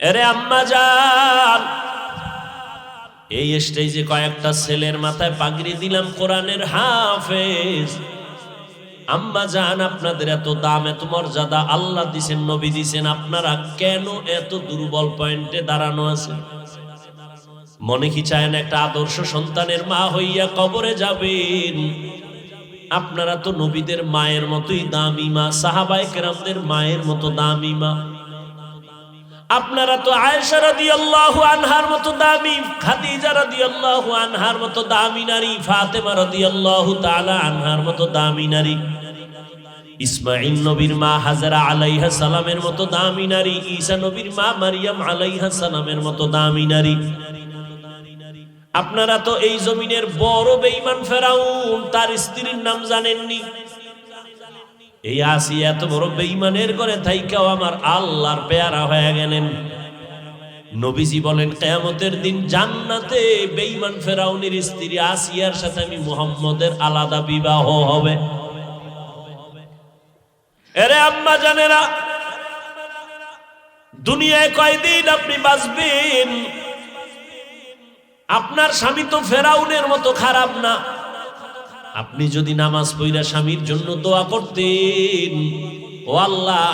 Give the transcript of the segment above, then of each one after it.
এরে আম্মা যান এই স্টেজে কয়েকটা ছেলের মাথায় পাগড়ি দিলাম কোরআনের হাফেজ। আম্মা জান, আপনাদের এত দাম, এত মর্যাদা, আল্লাহ দিছেন, নবী দিছেন, আপনারা কেন এত দুর্বল পয়েন্টে দাঁড়ানো আছে? মনে কি চায় না একটা আদর্শ সন্তানের মা হইয়া কবরে যাবেন? আপনারা তো নবীদের মায়ের মতোই দামি মা সাহাবাই কেরামদের মায়ের মতো দামি মা। আপনারা তো আয়েশা রাদিয়াল্লাহু আনহার মতো দামি, খাদিজা রাদিয়াল্লাহু আনহার মতো দামি নারী, ফাতেমা রাদিয়াল্লাহু তাআলা আনহার মতো দামি নারী। ইসমাইল নবীর মা হাজারা আলাইহা সালামের মতো দামি নারী, ঈসা নবীর মা মারিয়াম আলাইহা সালামের মতো দামি নারী। আপনারা তো এই জমিনের বড় বেঈমান ফেরাউন, তার স্ত্রীর নাম জানেননি। এই আসি এত বড় বেঈমানের করে থাইকাও আমার আল্লাহর পেয়ারা হয়ে গেলেন। নবীজি বলেন, কেয়ামতের দিন জান্নাতে বেঈমান ফেরাউনির স্ত্রী আসিয়ার সাথে আমি মুহাম্মদের আলাদা বিবাহ হবে। এরে আম্মা জানেরা, দুনিয়ায় কয়দিন আপনি বাঁচবেন? আপনার স্বামী তো ফেরাউনের মতো খারাপ না। আপনি যদি নামাজ পড়া স্বামীর জন্য দোয়া করতেন ও আল্লাহ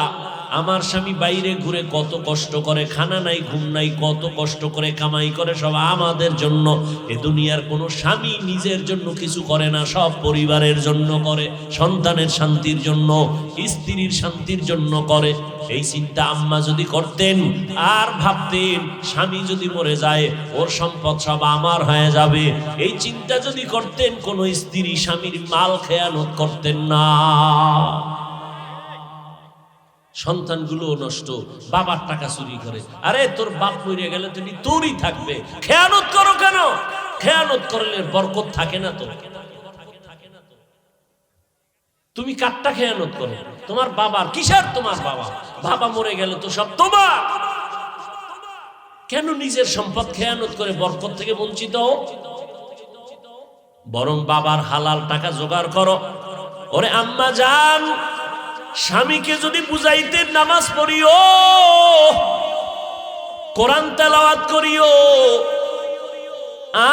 আমার স্বামী বাইরে ঘুরে কত কষ্ট করে, খানা নাই, ঘুম নাই, কত কষ্ট করে কামাই করে, সব আমাদের জন্য। এ দুনিয়ার কোনো স্বামী নিজের জন্য কিছু করে না, সব পরিবারের জন্য করে, সন্তানের শান্তির জন্য, স্ত্রীর শান্তির জন্য করে। এই চিন্তা আম্মা যদি করতেন আর ভাবতেন, স্বামী যদি মরে যায়, ওর সম্পদ সব আমার হয়ে যাবে। এই চিন্তা যদি করতেন, কোন স্ত্রী স্বামীর মাল খেয়ানত করতেন না। সন্তানগুলো নষ্ট, বাবার টাকা চুরি করে। আরে, তোর বাপ মরে গেলে তুমি তোরই থাকবে। খেয়ানত করো কেন? খেয়ানত করলে বরকত থাকে না তো। তুমি কাটটা খেয়ানত করো? তোমার বাবার, কিসের তোমার বাবা? বাবা মরে গেলে তো সব তোমার। কেন নিজের সম্পদ খেয়ানত করে বরকত থেকে বঞ্চিত বরং বাবার হালাল টাকা জোগাড় করো। ওরে আম্মা যান স্বামীকে যদি বুঝাইতে নামাজ পড়িও, কোরআন তেলাওয়াত করিও,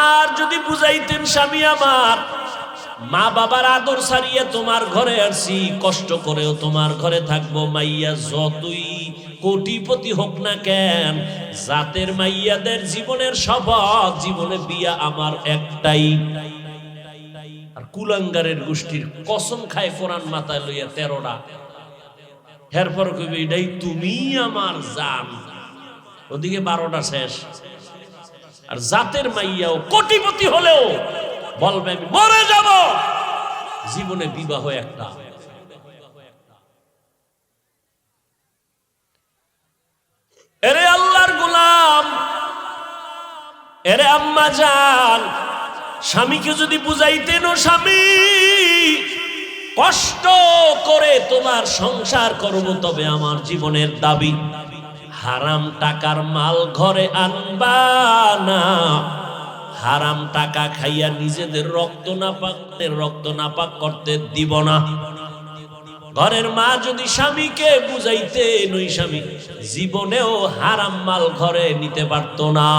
আর যদি বুঝাইতেন স্বামী আমার, মা বাবার আদর সারিয়ে তোমার ঘরে আসি, কষ্ট করেও তোমার ঘরে থাকব মাইয়া, যতই কোটিপতি হোক না কেন, জাতের মাইয়াদের জীবনের শপথ, জীবনে বিয়া আমার একটাই। আর কুলাঙ্গারের গোষ্ঠীর কসম খায় কোরআন মাথায় লইয়া তেরোটা। এরপর কইবে, এটাই তুমি আমার জান। ওদিকে বারোটা শেষ। আর জাতের মাইয়াও কোটিপতি হলেও বলবে, আমি মরে যাব। জীবনে বিবাহ একটা। এরে আল্লাহর গোলাম, এরে আম্মা যান স্বামীকে যদি বুঝাইতেন ও স্বামী কষ্ট করে তোমার সংসার করব তবে আমার জীবনের দাবি। হারাম টাকার মাল ঘরে আনবা না। হারাম টাকা খাইয়া নিজেদের রক্ত নাপাক রক্ত নাপাক করতে দিব না। ঘরের মা যদি স্বামীকে বুঝাইতে নই স্বামী, জীবনেও হারাম মাল ঘরে নিতে পারতো না।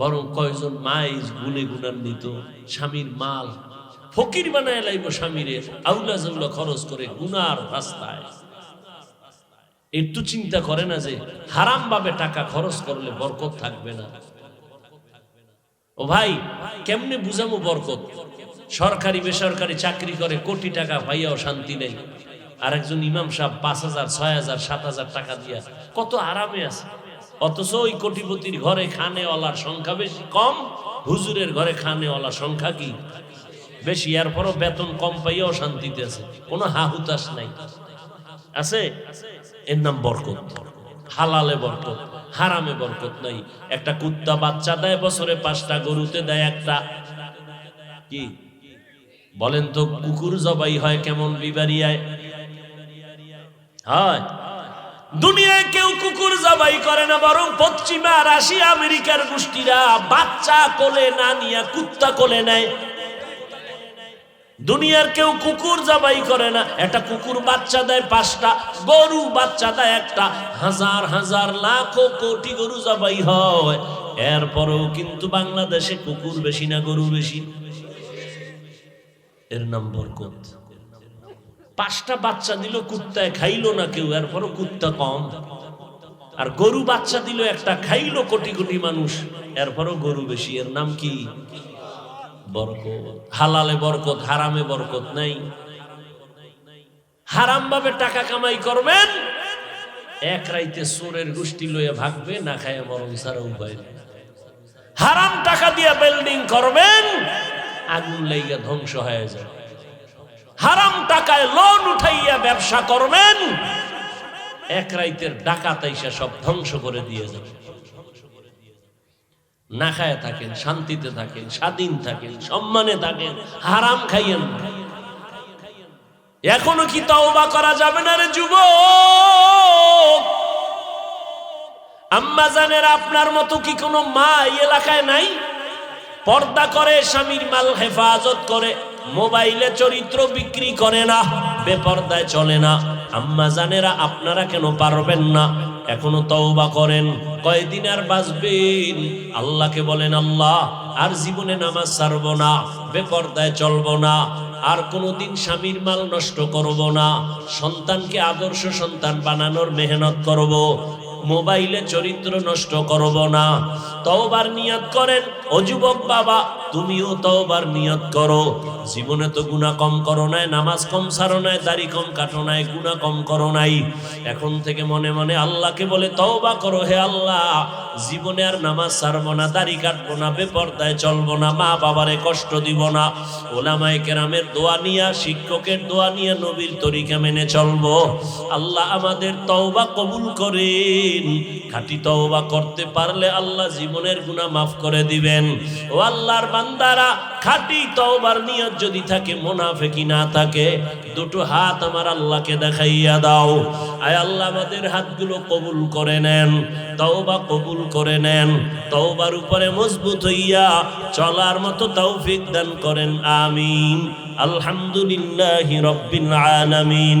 বরং কয়জন মাই গুনে গুণান্বিত, স্বামীর মাল ফকির বানায় লাইব স্বামীরে, আউলা জাউলা খরচ করে গুনার রাস্তায়। একটু চিন্তা করে না যে হারাম ভাবে টাকা খরচ করলে বরকত থাকবে না। ও ভাই, কেমনে বুঝামো বরকত? সরকারি বেসরকারি চাকরি করে কোটি টাকা ভাইয়াও শান্তি নেই। আর একজন ইমাম সাহেব পাঁচ হাজার, ছয় হাজার, সাত হাজার টাকা দিয়া কত আরামে আছে। অথচ ওই কোটিপতির ঘরে খানেওয়ালার সংখ্যা বেশি কম, হুজুরের ঘরে খানেওয়ালার সংখ্যা কি? বেশি এরপরও বেতন কম পাইয়াও শান্তিতে আছে। কোনো হাহুতাস নাই। আছে? এর নাম বরকত। হালালে বরকত, হারামে বরকত নাই। একটা কুত্তা বাচ্চা দেয়, বছরে পাঁচটা গরুতে দেয় একটা। কি? বলেন তো, কুকুর জবাই হয় কেমন বিবারিয়ায়? হয়। দুনিয়ায় কেউ কুকুর জবাই করে না, বরং পশ্চিমা রাশিয়া আমেরিকার গোষ্ঠীরা বাচ্চা কোলে না নিয়ে কুত্তা কোলে নেয়। দুনিয়ার কেউ কুকুর জবাই করে না, একটা কুকুর বাচ্চা দেয় পাঁচটা, গরু বাচ্চা দেয় একটা, হাজার হাজার লাখো কোটি গরু জবাই হয়। এরপরেও কিন্তু বাংলাদেশে কুকুর বেশি না গরু বেশি। এর নাম বরকত। পাঁচটা বাচ্চা দিল, কুত্তায় খাইলো না কেউ, এরপরও কুত্তা কম। আর গরু বাচ্চা দিল একটা, খাইলো কোটি কোটি মানুষ, এরপরও গরু বেশি। এর নাম কি? বরকত। হালালে বরকত, হারামে বরকত নাই। হারাম ভাবে টাকা কামাই করবেন, এক রাইতে চোরের গোষ্ঠী লইয়া ভাগবে, না খায় মরণ ছাড়া উপায় হারাম টাকা দিয়া বিল্ডিং করবেন, আগুন লাইগা ধ্বংস হয়ে যায় হারাম টাকায় লোন উঠাইয়া ব্যবসা করবেন, এক রাইতের ডাকাত আইসা সব ধ্বংস করে দিয়ে যাবে। না খায় থাকেন, শান্তিতে থাকেন, স্বাধীন থাকেন, সম্মানে থাকেন, হারাম খাইয়েন এখনও কি তওবা করা যাবে না রে যুবক? আম্মা জানের আপনার মতো কি কোনো মা এলাকায় নাই? পর্দা করে, স্বামীর মাল হেফাজত করে। মোবাইলে চরিত্র বিক্রি করে না, বেপর্দায় চলে না। আম্মা জানেরা, আপনারা কেন পারবেন না? এখনও তওবা করেন। কয়দিন আর বাঁচবেন? আল্লাহকে বলেন, আল্লাহ, আর জীবনে নামাজ ছাড়ব না, বেপর্দায় চলব না, আর কোনোদিন স্বামীর মাল নষ্ট করব না, সন্তানকে আদর্শ সন্তান বানানোর মেহনত করব। মোবাইলে চরিত্র নষ্ট করব না। তওবার নিয়ত করেন, ও যুবক বাবা, তুমিও তওবার নিয়ত করো। জীবনে তো গুণা কম করো নাই, নামাজ কম সারো নাই, দাড়ি কম কাটো নাই গুণা কম করো নাই। এখন থেকে মনে মনে আল্লাহকে বলে, তওবা করো হে আল্লাহ। জীবনে আর নামাজ সারবো না, দাড়ি কাটবো না, বেপর্দায় চলবো না, মা বাবারে কষ্ট দিব না। ওলামায় কেরামের দোয়া নিয়া, শিক্ষকের দোয়া নিয়ে নবীর তরিকা মেনে চলবো। আল্লাহ আমাদের তওবা কবুল করেন। খাঁটি তওবা করতে পারলে আল্লাহ জীবনের গুণা মাফ করে দিবেন। ও আল্লাহর বান্দারা খাঁটি তওবার নিয়ত যদি থাকে মুনাফিকি না থাকে, দুটো হাত আমার আল্লাহকে দেখাইয়া দাও। আয় আল্লাহ, আমাদের হাতগুলো কবুল করে নেন, তওবা কবুল করে নেন, তওবার উপরে মজবুত হইয়া চলার মতো তৌফিক দান করেন, আমিন। আলহামদুলিল্লাহি রব্বিল আলামিন।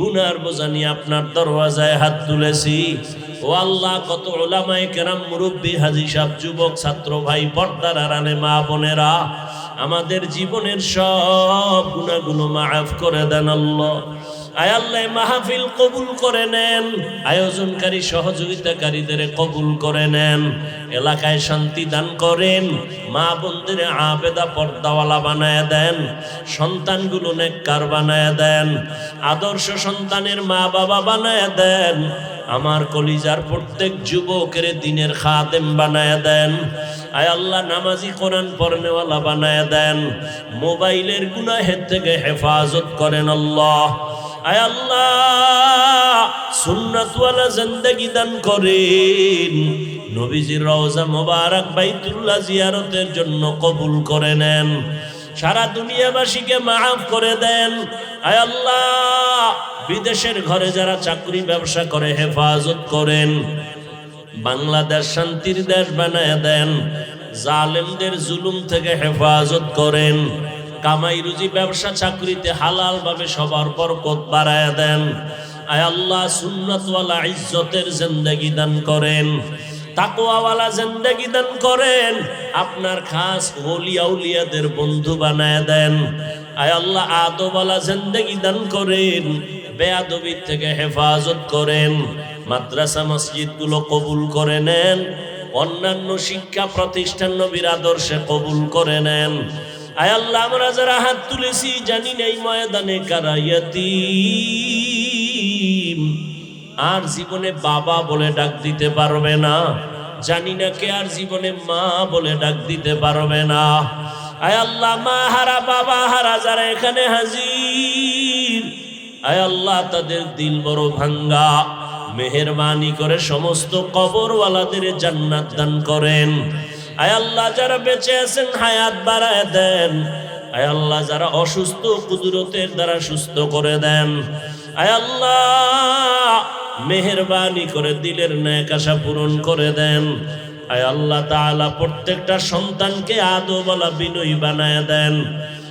গুনার বোঝা নিয়ে আপনার দরওয়াজায় হাত তুলেছি। ও আল্লাহ, কত ওলামায় কেরাম মুরব্বী, হাজি সাহ যুবক, ছাত্র ভাই, পর্দার আড়ালে মা বোনেরা, আমাদের জীবনের সব গুণাগুলো মাফ করে দেন আল্লাহ। আয় আল্লাহ, মাহফিল কবুল করে নেন। আয়োজনকারী, সহযোগিতাকারীদের কবুল করে নেন। এলাকায় শান্তি দান করেন। মা বোনদের আবেদা পর্দাওয়ালা বানায় দেন। সন্তানগুলো নেককার বানায় দেন। আদর্শ সন্তানের মা বাবা বানায় দেন। আমার কলিজার প্রত্যেক যুবকের দিনের খাদেম বানায় দেন। আয় আল্লাহ, নামাজি কোরআন পড়নেওয়ালা বানায় দেন। মোবাইলের গুনাহের থেকে হেফাজত করেন আল্লাহ। আয় আল্লাহ, সুন্নাতওয়ালা জিন্দেগি দান করেন। নবীজির রওজা মোবারক বাইতুল্লাহ জিয়ারতের জন্য কবুল করে নেন। সারা দুনিয়াবাসীকে মাফ করে দেন। আয় আল্লাহ, বিদেশের ঘরে যারা চাকরি ব্যবসা করে, হেফাজত করেন। বাংলাদেশ শান্তির দেশ বানায় দেন। জালেমদের জুলুম থেকে হেফাজত করেন। কামাই রুজি ব্যবসা চাকরিতে হালাল ভাবে সবার বরকত বাড়ায় দেন। আয় আল্লাহ, সুন্নতওয়ালা ইজ্জতের জিন্দেগি দান করেন। তাকওয়াওয়ালা জিন্দেগি দান করেন। আপনার খাস ওলিয়া উলিয়াদের বন্ধু বানায় দেন। আয় আল্লাহ আদবালা জিন্দেগি দান করেন। বেয়াদবির থেকে হেফাজত করেন। মাদ্রাসা, মসজিদগুলো কবুল করে নেন। অন্যান্য শিক্ষা প্রতিষ্ঠান নবীর আদর্শে কবুল করে নেন। আয় আল্লাহ, আমরা যারা হাত তুলেছি জানি নাই ময়দানে কারাইয়াতি আর জীবনে বাবা বলে ডাক দিতে পারবে না, জানি না কে আর জীবনে মা বলে ডাক দিতে পারবে না। আয় আল্লাহ, মা হারা, বাবা হারা, যারা এখানে হাজির। আয় আল্লাহ, তাদের দিল বড় ভাঙ্গা। মেহরবানি করে সমস্ত কবরওয়ালাদের জান্নাত দান করেন। আয় আল্লাহ যারা বেঁচে আছেন, হায়াত বাড়ায় দেন। আয় আল্লাহ যারা অসুস্থ, কুদরতের দ্বারা সুস্থ করে দেন। আয় আল্লাহ, মেহরবানি করে, দিলের ন্যাক আশা পূরণ করে দেন। আয় আল্লাহ তাআলা প্রত্যেকটা সন্তানকে আদোবালা বিনয়ী বানায় দেন।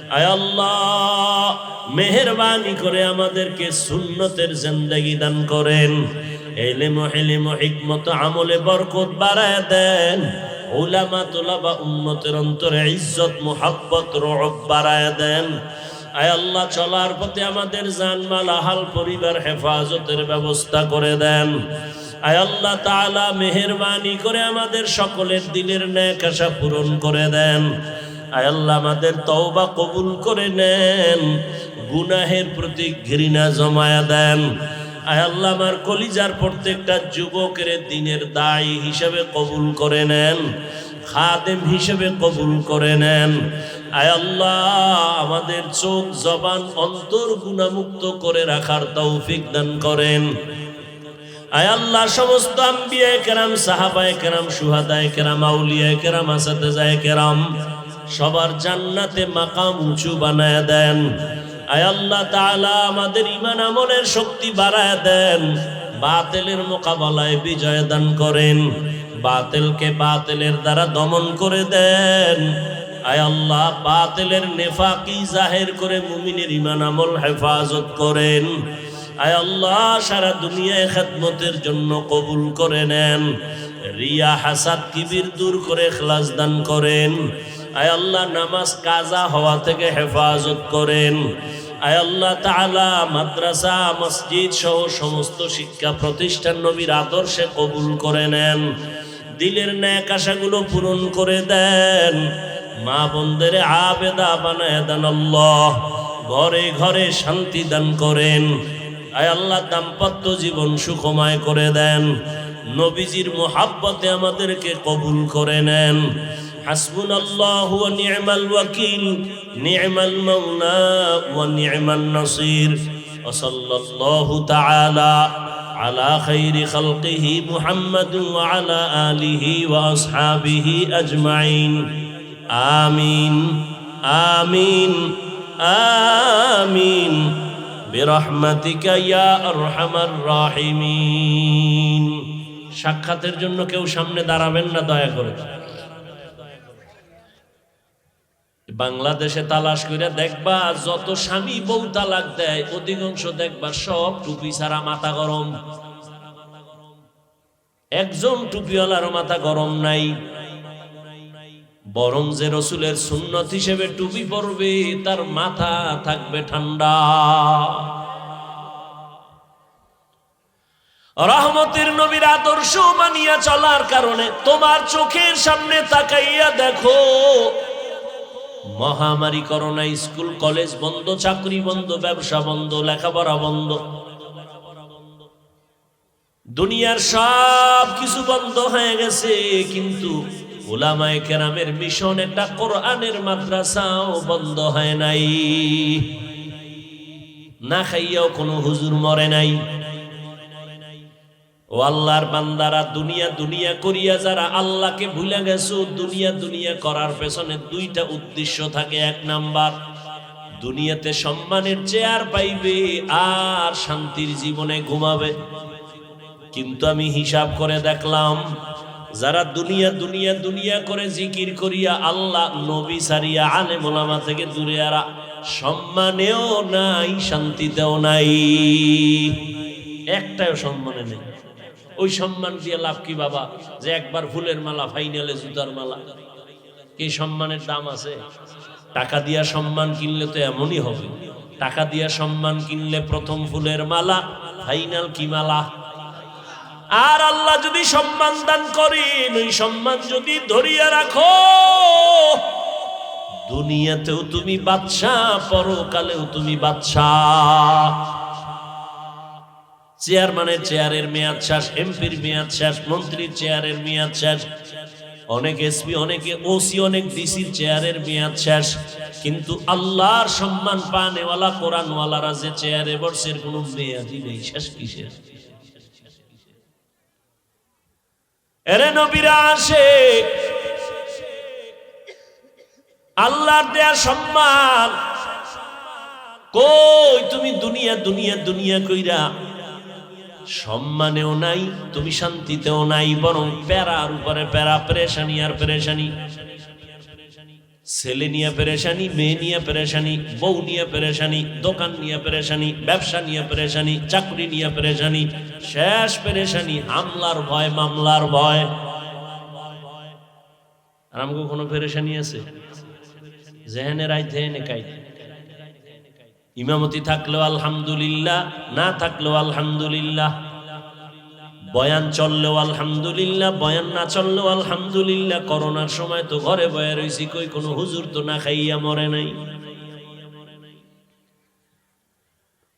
আয় আল্লাহ, মেহরবানি করে আমাদেরকে সুন্নতের জিন্দেগি দান করেন। এলেম হেলেম হিকমত আমলে বরকত বাড়ায় দেন। ওলামা তোলাবা উন্নতের অন্তরে ইজ্জত, মোহাব্বত, রব বাড়ায় দেন। আয় আল্লাহ, চলার পথে আমাদের জানমাল, আহাল পরিবার হেফাজতের ব্যবস্থা করে দেন। আয় আল্লাহ তাআলা, মেহেরবানি করে আমাদের সকলের দিলের ন্যাক আশা পূরণ করে দেন। আয় আল্লাহ, আমাদের তওবা কবুল করে নেন। গুনাহের প্রতি ঘৃণা জমায়া দেন। আয় আল্লাহ আমার কলিজার প্রত্যেকটা যুবকের দিনের দায়ী হিসেবে কবুল করে নেন, খাদেম হিসেবে কবুল করে নেন। আয় আল্লাহ, আমাদের চোখ জবান অন্তর গুণামুক্ত করে রাখার তৌফিক দান করেন। আয় আল্লাহ, সমস্ত আম্বিয়া কেরাম, সাহাবায় কেরাম, সুহাদায় কেরাম আউলিয়া কেরাম আসাতে যায় কেরাম, সবার জান্নাতে মাকাম উঁচু বানায় দেন। আয় আল্লাহ তাআলা আমাদের ইমান আমলের শক্তি বাড়ায় দেন। বাতিলের মোকাবেলায় বিজয় দান করেন। বাতিলকে বাতিলের দ্বারা দমন করে দেন। আয় আল্লাহ, বাতিলের নেফাকি জাহের করে মুমিনের ইমান আমল হেফাজত করেন। আয় আল্লাহ, সারা দুনিয়ায় খেদমতের জন্য কবুল করে নেন। রিয়া হাসাদ কিবির দূর করে খ্লাস দান করেন। আয় আল্লাহ, নামাজ কাজা হওয়া থেকে হেফাজত করেন। আল্লাহ তাআলা মাদ্রাসা, মসজিদ সহ সমস্ত শিক্ষা প্রতিষ্ঠান নবীর আদর্শে কবুল করে নেন। দিলের ন্যাক আশাগুলো পূরণ করে দেন। মা বোনদের আবেদা বানায় দেন ঘরে ঘরে শান্তি দান করেন। আয় দাম্পত্য জীবন সুখময় করে দেন। নবীজির মোহাব্বতে আমাদেরকে কবুল করে নেন। حسبنا الله ونعم الوكيل نعم المولى ونعم النصير وصلى الله تعالى على خير خلقه محمد وعلى آله وأصحابه أجمعين آمين آمين آمين برحمتك يا أرحم الراحمين সাক্ষাতের জন্য কেউ সামনে দাঁড়াবেন না দয়া করে বাংলাদেশে তালাশ করে দেখবা, যত স্বামী বউ তালাক দেয়, অধিকাংশ দেখবা সব টুপি ছাড়া মাথা গরম। একজন টুপিওয়ালার মাথা গরম নাই। বরং যে রসুলের সুন্নত হিসেবে টুপি পরবে, তার মাথা থাকবে ঠান্ডা। রহমতের নবীর আদর্শ মানিয়া চলার কারণে তোমার চোখের সামনে তাকাইয়া দেখো মহামারী করোনা স্কুল, কলেজ বন্ধ, চাকরি বন্ধ, ব্যবসা বন্ধ, লেখাপড়া বন্ধ। দুনিয়ার সব কিছু বন্ধ হয়ে গেছে, কিন্তু ওলামায় কেরামের মিশন একটা কোরআনের মাদ্রাসাও বন্ধ হয় নাই। না খাইয়াও কোনো হুজুর মরে নাই। ও আল্লাহর বান্দারা, দুনিয়া দুনিয়া করিয়া যারা আল্লাহকে ভুলে গেছো, দুনিয়া দুনিয়া করার পেছনে দুইটা উদ্দেশ্য থাকে। এক নাম্বার, দুনিয়াতে সম্মানের চেয়ার পাইবে আর শান্তির জীবনে ঘুমাবে। কিন্তু আমি হিসাব করে দেখলাম, যারা দুনিয়া দুনিয়া দুনিয়া করে জিকির করিয়া আল্লাহ নবী সারিয়া আলে মোলামা থেকে দূরে আরা সম্মানেও নাই, শান্তিতেও নাই। একটাও সম্মানে নেই। ওই সম্মান দিয়ে লাভ কি বাবা? যে একবার ফুলের মালা, ফাইনালে জুতার মালা। কি সম্মানের দাম আছে? টাকা দিয়া সম্মান কিনলে তো এমনই হবে। টাকা দিয়া সম্মান কিনলে প্রথম ফুলের মালা, ফাইনাল কি মালা? আর আল্লাহ যদি সম্মান দান করেন, ওই সম্মান যদি ধরিয়া রাখো, দুনিয়াতেও তুমি বাদশাহ, পরকালেও তুমি বাদশাহ। চেয়ারম্যানের চেয়ারের মেয়াদ শেষ, এমপির মেয়াদ শেষ, মন্ত্রীর চেয়ারের মেয়াদ শেষ। অনেক এসপি অনেকে ওসি অনেক ডিসির চেয়ারের মেয়াদ শেষ। কিন্তু আল্লাহর সম্মান পানেওয়ালা, কোরআনওয়ালারা যে চেয়ারে বসে কোনো মেয়াদই নেই। শেষ কিসের? এরে আল্লাহর দেয়া সম্মান। কই তুমি দুনিয়া দুনিয়া দুনিয়া কইরা সম্মানেও নাই, তুমি শান্তিতেও নাই, বরং প্যারার উপরে প্যারা, পেরেশানি আর পেরেশানি। ছেলে নিয়ে পেরেশানি, মেয়ে নিয়ে পেরেশানি, বউ নিয়ে পেরেশানি, দোকান নিয়ে পেরেশানি, ব্যবসা নিয়ে পেরেশানি, চাকরি নিয়ে পেরেশানি, শেষ পেরেশানি, হামলার ভয়, মামলার ভয়। আর আমাকে কোনো পেরেশানি আছে? জেহেনে রাই জেহেনে কাই ইমামতি থাকলেও আলহামদুলিল্লাহ, না থাকলেও আলহামদুলিল্লাহ। বয়ান চললেও আলহামদুলিল্লাহ, বয়ান না চললেও আলহামদুলিল্লাহ। করোনার সময় তো ঘরে বয়ে রয়েছি কই কোনো হুজুর তো না খাইয়া মরে নাই।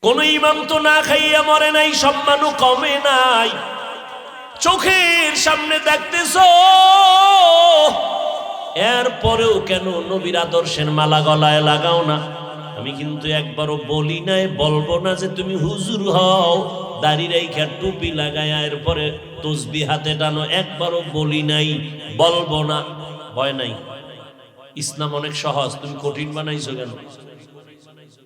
কোন ইমাম তো না খাইয়া মরে নাই সম্মানও কমে নাই। চোখের সামনে দেখতেছ? এরপরেও কেন নবীর আদর্শের মালা গলায় লাগাও না? আমি কিন্তু একবারও বলি নাই, বলব না যে তুমি হুজুর হও। দাড়ি রেখা টুপি লাগায় এরপরে তসবি হাতে টানো, একবারও বলি নাই, বলব না। ভয় নাই। ইসলাম অনেক সহজ, তুমি কঠিন বানাইছো কেন?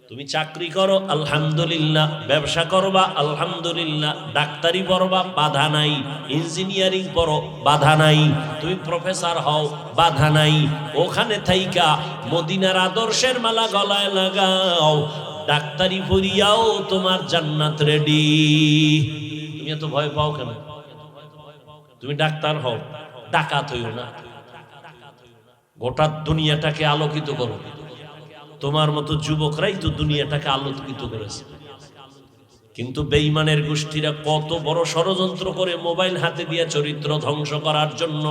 তুমি চাকরি করো, আলহামদুলিল্লাহ। ব্যবসা করবা, আলহামদুলিল্লাহ। ডাক্তারি পড়বা, বাধা নাই। ইঞ্জিনিয়ারিং পড়ো, বাধা নাই। তুমি প্রফেসর হও, বাধা নাই। ওখানে থাইকা মদিনার আদর্শের মালা গলায় লাগাও। ডাক্তারি পড়িয়াও তোমার জান্নাত রেডি। তুমি এত ভয় পাও কেন? তুমি ডাক্তার হও, ডাকাত হইও না। গোটা দুনিয়াটাকে আলোকিত করো। তোমার মতো যুবকরাই তো দুনিয়াটাকে আলোকিত করেছে। কিন্তু বেইমানের গোষ্ঠীরা কত বড় ষড়যন্ত্র করে মোবাইল হাতে দিয়ে চরিত্র ধ্বংস করার জন্য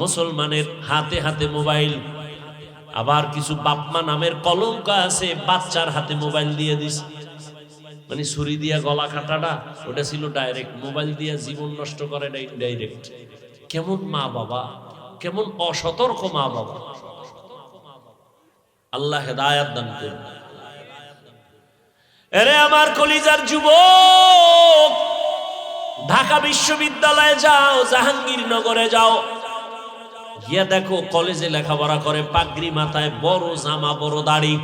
মুসলমানের হাতে হাতে মোবাইল, আবার কিছু বাপমা নামের কলঙ্ক আছে, বাচ্চার হাতে মোবাইল দিয়ে দিস মানে ছুরি দিয়া গলা কাটাটা ওটা ছিল ডাইরেক্ট মোবাইল দিয়ে জীবন নষ্ট করে ডাইরেক্ট কেমন মা বাবা, কেমন অসতর্ক মা বাবা। আল্লাহ হেদায়াত দান করুন। এরে আমার কলিজার যুবক, ঢাকা বিশ্ববিদ্যালয়ে যাও, জাহাঙ্গীরনগরে যাও। গিয়া দেখো কলেজে লেখাপড়া করে, পাগড়ি মাথায় বড় জামা, বড় দাড়ি।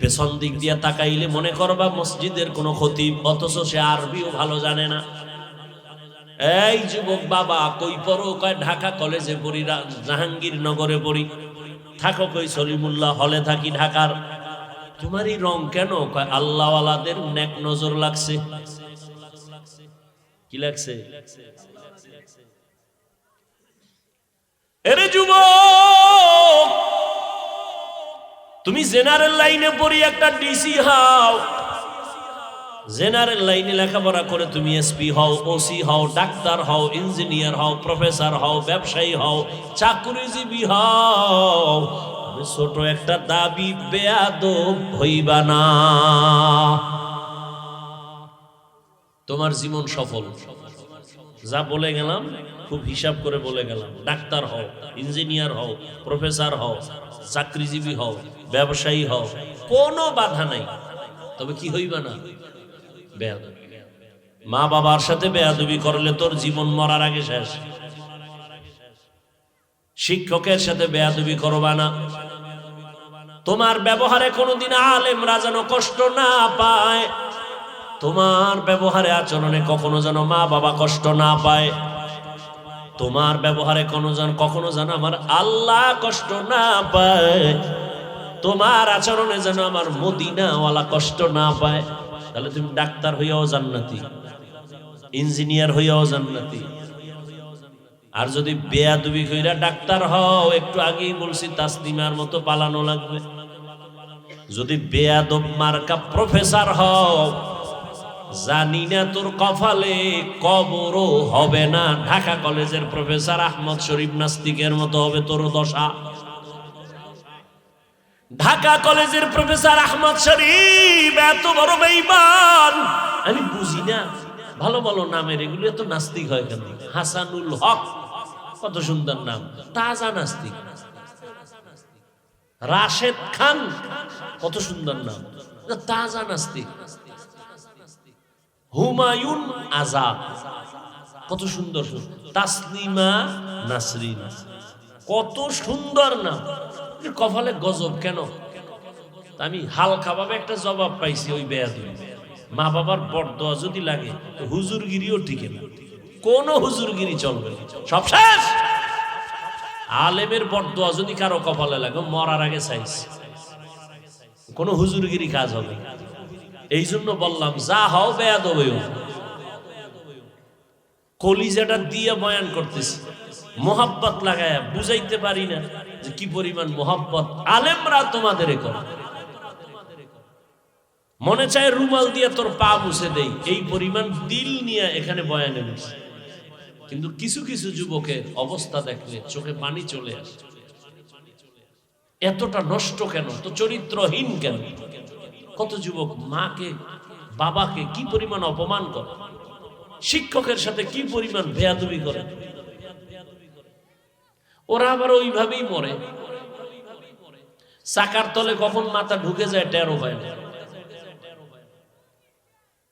পেছন দিক দিয়ে তাকাইলে মনে করবা মসজিদের কোনো ক্ষতি, অথচ সে আরবিও ভালো জানে না। এই যুবক বাবা, কই পড়ো, কয় ঢাকা কলেজে পড়ি, জাহাঙ্গীরনগরে পড়ি। থাকো কই সলিমুল্লাহ হলে থাকি ঢাকার। তোমারই রং কেন? কয়, আল্লাহওয়ালাদের নেক নজর লাগছে। কি লাগছে? এরে যুব তুমি জেনারেল লাইনে পড়ি একটা ডিসি হও। জেনারেল লাইনে লেখাপড়া করে তুমি এসপি হও ওসি হও, ডাক্তার হও, ইঞ্জিনিয়ার হও, প্রফেসর হও, ব্যবসায়ী হও, চাকরিজীবী হও। ছোট একটা দাবি, বেয়াদব হইবা না। তোমার জীবন সফল। যা বলে গেলাম, খুব হিসাব করে বলে গেলাম। ডাক্তার হও, ইঞ্জিনিয়ার হও, প্রফেসর হও, চাকরিজীবী হও, ব্যবসায়ী হও, কোনো বাধা নাই। তবে কি হইবা না? মা বাবার সাথে বেয়াদবি করলে তোর জীবন মরার আগে শেষ। শিক্ষকের সাথে বেয়াদবি করবা না। তোমার ব্যবহারে কোনোদিন আলেমরা যেন কষ্ট না পায়। তোমার ব্যবহারে আচরণে কখনো যেন মা বাবা কষ্ট না পায়। তোমার ব্যবহারে কোনো যেন কখনো যেন আমার আল্লাহ কষ্ট না পায়। তোমার আচরণে যেন আমার মদিনাওয়ালা কষ্ট না পায়। তাহলে তুমি ডাক্তার হইয়াও জান্নাতি, ইঞ্জিনিয়ার হইয়াও জান্নাতি। আর যদি বেয়াদবি কইরা ডাক্তার হও, একটু আগেই বলছি, তাসলিমার মতো পালানো লাগবে। যদি বেয়াদব মার্কা প্রফেসর হও, জানি না তোর কফালে কবরও হবে না। ঢাকা কলেজের প্রফেসর আহমদ শরীফ নাস্তিকের মতো হবে তোর দশা। ঢাকা কলেজের প্রফেসর আহমদ শরীফ, এত বড় বেঈমান আমি বুঝি না, ভালো ভালো নামের, এগুলো এত নাস্তিক হয় কেন? হাসানুল হক, কত সুন্দর নাম, তাজা নাস্তিক। রাশেদ খান, কত সুন্দর নাম তাজা নাস্তিক। হুমায়ুন আজাদ, কত সুন্দর। তাসলিমা নাসরিন, কত সুন্দর নাম। কপালে গজব কেন? আমি হালকা ভাবে একটা জবাব পাইছি ওই বেয়াদুল মা বাবার বরদোয়া যদি লাগে, তো হুজুরগিরিও টিকে না। কোন হুজুরগিরি চলবে সব শেষ! আলেমের বরদোয়া যদি কারও কপালে লাগে মরার আগে চাইছ। কোন হুজুরগিরি কাজ হবে এই জন্য বললাম, যা হও বেয়াদ হবেও কলিজাটা দিয়ে বয়ান করতেছি। মোহাব্বত লাগায় বুঝাইতে পারি না যে কি পরিমাণ মোহাব্বত। আলেমরা তোমাদের করে মনে চায় রুমাল দিয়ে তোর পা মুছে দেই। এই পরিমাণ দিল নিয়ে এখানে বয়ানে বসে। কিন্তু কিছু কিছু যুবকের অবস্থা দেখলে চোখে পানি চলে আসে। এতটা নষ্ট কেন? তো চরিত্রহীন কেন? কত যুবক মাকে, বাবাকে কি পরিমাণ অপমান করে? শিক্ষকের সাথে কি পরিমাণ বেয়াদবি করে? ওরা আবার ওইভাবেই মরে। চাকার তলে কখন মাথা ঢুকে যায় টেরো পায় না।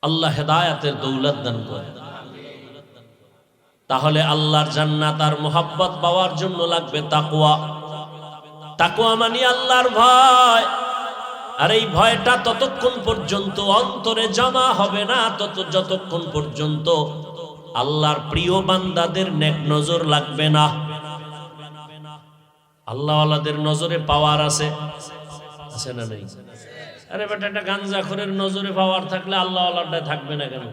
আল্লাহ হেদায়াতের দৌলত দান করে। তাহলে আল্লাহর জান্নাত আর মোহাব্বত পাওয়ার জন্য লাগবে তাকুয়া তাকুয়া মানি আল্লাহর ভয়। আর এই ভয়টা ততক্ষণ পর্যন্ত অন্তরে জমা হবে না, তত যতক্ষণ পর্যন্ত আল্লাহর প্রিয় বান্দাদের নেক নজর লাগবে না। আল্লাহওয়ালাদের নজরে পাওয়ার আছে। আছে না নেই? আরে বেটা, একটা গাঞ্জাখরের নজরে পাওয়ার থাকলে আল্লাহ আল্লাহটায় থাকবে না কেন?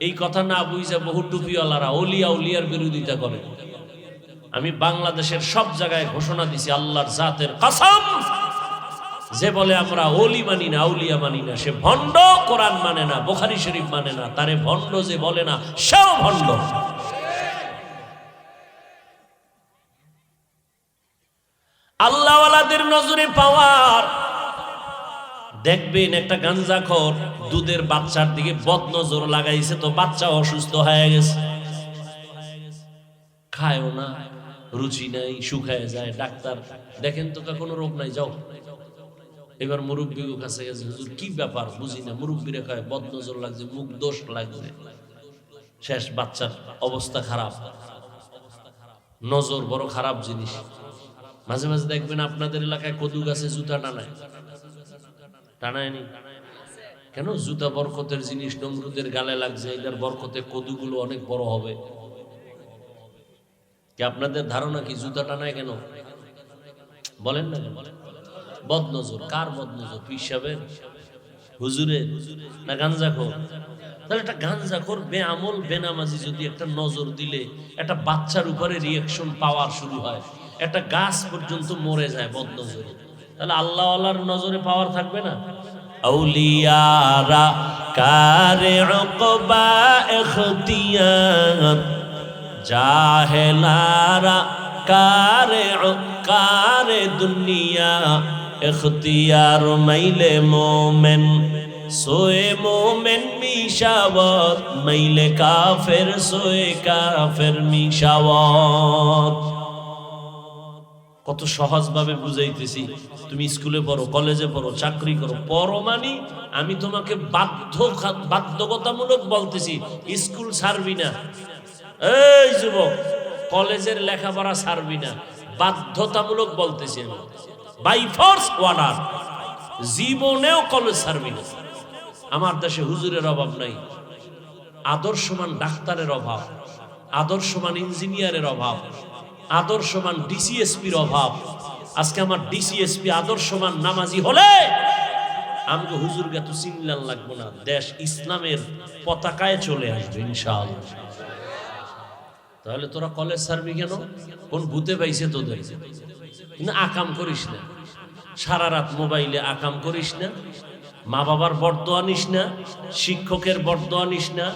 এই কথা না বুঝে বহু টুপিওয়ালারা অলিয়া উলিয়ার বিরোধিতা করে। আমি বাংলাদেশের সব জায়গায় ঘোষণা দিছি, আল্লাহর জাতের কসম যে বলে আমরা অলি মানি না, আউলিয়া মানি না, সে ভণ্ড, কোরআন মানে না, বোখারি শরীফ মানে না, তারে ভণ্ড যে বলে না, সেও ভণ্ড। আল্লাহওয়ালাদের নজরে পাওয়ার, দেখবেন একটা গাঞ্জাখর দুধের বাচ্চার দিকে বদ নজর লাগাইছে, তো বাচ্চা অসুস্থ হয়ে গেছে। খায়ও না, রুচি নাই শুকায় যায়, ডাক্তার, দেখেন তো কোনো রোগ নাই, যাও। এবার মুরব্বী কাছে গেছে, হুজুর, কি ব্যাপার? বুঝি না। মুরব্বীরা কয় বদ নজর লাগছে, মুখ দোষ লাগছে। শেষ, বাচ্চার অবস্থা খারাপ। নজর বড় খারাপ জিনিস। মাঝে মাঝে দেখবেন আপনাদের এলাকায় কদু গাছে জুতা টানায়। টানায়নি? কেন? জুতা বরকতের জিনিস, নমরুদের গালে লাগছে এটার বরকতে কদুগুলো অনেক বড় হবে। আপনাদের ধারণা কি? জুতা টানায় কেন? বলেন না কেন? বদনজর, কার বদনজর? পিসাবের হুজুরের? না গাঞ্জাখোর? তাহলে একটা গাঞ্জাখোর বেআমল, বেনামাজি যদি একটা নজর দিলে, একটা বাচ্চার উপরে রিয়াকশন পাওয়ার শুরু হয়, একটা গাছ পর্যন্ত মরে যায় বদনজরে। তাহলে আল্লাহ আল্লাহর নজরে পাওয়ার থাকবে না? আউলিয়ারা কারে উকবা ইখতিয়ার জাহেলারা কারে কারে দুনিয়া। এখতিয়ার মাইলে মোমেন সোয়ে মোমেন মিশাওয়াত মাইলে কাফের সোয়ে কাফের মিশাওয়াত কত সহজভাবে বুঝাইতেছি, তুমি স্কুলে পড়ো, কলেজে পড়ো, চাকরি করো, পড়ো মানি আমি তোমাকে বাধ্য বাধ্যকতামূলক বলতেছি, স্কুল ছাড়বি না। এই যুবক, কলেজের লেখাপড়া ছাড়বি না, বাধ্যতামূলক বলতেছি আমি। বাই ফোর্স অর্ডার জীবনেও কলেজ না। আমার দেশে হুজুরের অভাব নাই। আদর্শমান ডাক্তারের অভাব। আদর্শমান ইঞ্জিনিয়ারের অভাব। আদর্শমান ডিসিএসপির অভাব। আজকে আমার ডিসিএসপি আদর্শমান নামাজি হলে আমাকে হুজুর গে তো চিনলান লাগবো না। দেশ ইসলামের পতাকায় চলে আসবে, ইনশাআল্লাহ। তাহলে তোরা কলেজ ছাড়বি কেন? কোন ভূতে পাইছে তোদের? কিন্তু আকাম করিস না। সারা রাত মোবাইলে আকাম করিস না। মা বাবার বরদোয়া নিস না। শিক্ষকের বরদোয়া নিস না।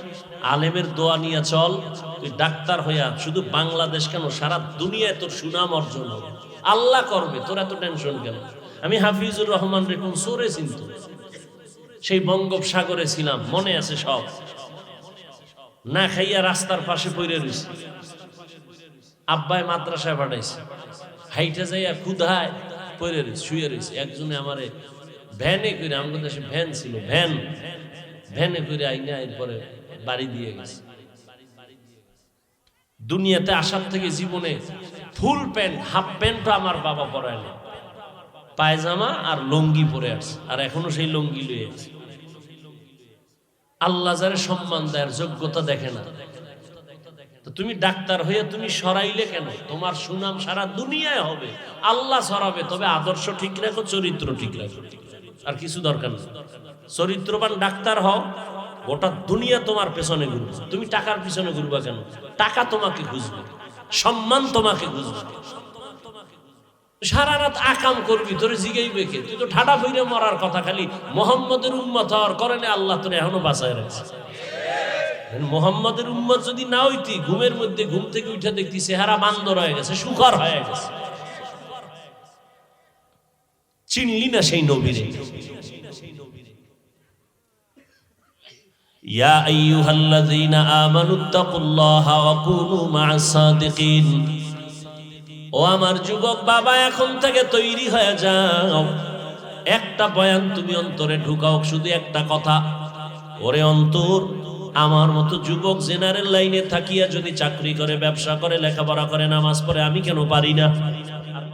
আলেমের দোয়া নিয়ে চল। তুই ডাক্তার হইয়া শুধু বাংলাদেশ কেন? সারা দুনিয়ায় তোর সুনাম অর্জন হবে। আল্লাহ করবে। তোর এত টেনশন কেন? আমি হাফিজুর রহমান রেখুন সোরে চিন্ত? সেই বঙ্গোপসাগরে ছিলাম। মনে আছে সব? না খাইয়া রাস্তার পাশে পড়ে রয়েছে আব্বাই মাদ্রাসায় পাঠাইছে। হাইটা ক্ষুধায় পড়ে রয়েছে শুয়ে রয়েছে একজনে আমারে ভ্যানে করে আমাদের দেশে ভ্যান ছিল, ভ্যান, ভ্যানে করে এরপরে বাড়ি দিয়ে গেছে। দুনিয়াতে আসার থেকে জীবনে ফুল প্যান্ট, হাফ প্যান্টও আমার বাবা পরায় না পায়জামা আর লঙ্গি পরে আসছে আর এখনও সেই লঙ্গি লয়ে আছে। আল্লাহ যারে সম্মান দেয় যোগ্যতা দেখে না তুমি ডাক্তার হয়ে তুমি সরাইলে কেন? তোমার সুনাম সারা দুনিয়ায় হবে। আল্লাহ সরাবে, তবে আদর্শ ঠিক রাখো, চরিত্র ঠিক রাখো। আর কিছু দরকার নেই। চরিত্রবান ডাক্তার হও, গোটা দুনিয়া তোমার পেছনে ঘুরবে। তুমি টাকার পিছনে ঘুরবা কেন? টাকা তোমাকে খুঁজবে, সম্মান তোমাকে খুঁজবে। সারা রাত আকাম করবি, তোর জিগাই বেকে তুই তো ঠাডা ফিরে মরার কথা, খালি মোহাম্মদের উম্মত হওয়ার করণে আল্লাহ তোর এখনও বাঁচায় রাখছে। মোহাম্মদের উম্মত যদি না হইতি, ঘুমের মধ্যে ঘুম থেকে উঠে দেখতি চেহারা বান্দর হয়ে গেছে, সুখর হয়ে গেছে। চিনলি না সেই নবীরে? একটা বয়ান তুমি অন্তরে ঢুকাও, শুধু একটা কথা। ওরে অন্তর। আমার মতো যুবক জেনারেল লাইনে থাকিয়া যদি চাকরি করে, ব্যবসা করে, লেখাপড়া করে, নামাজ পড়ে, আমি কেন পারি না?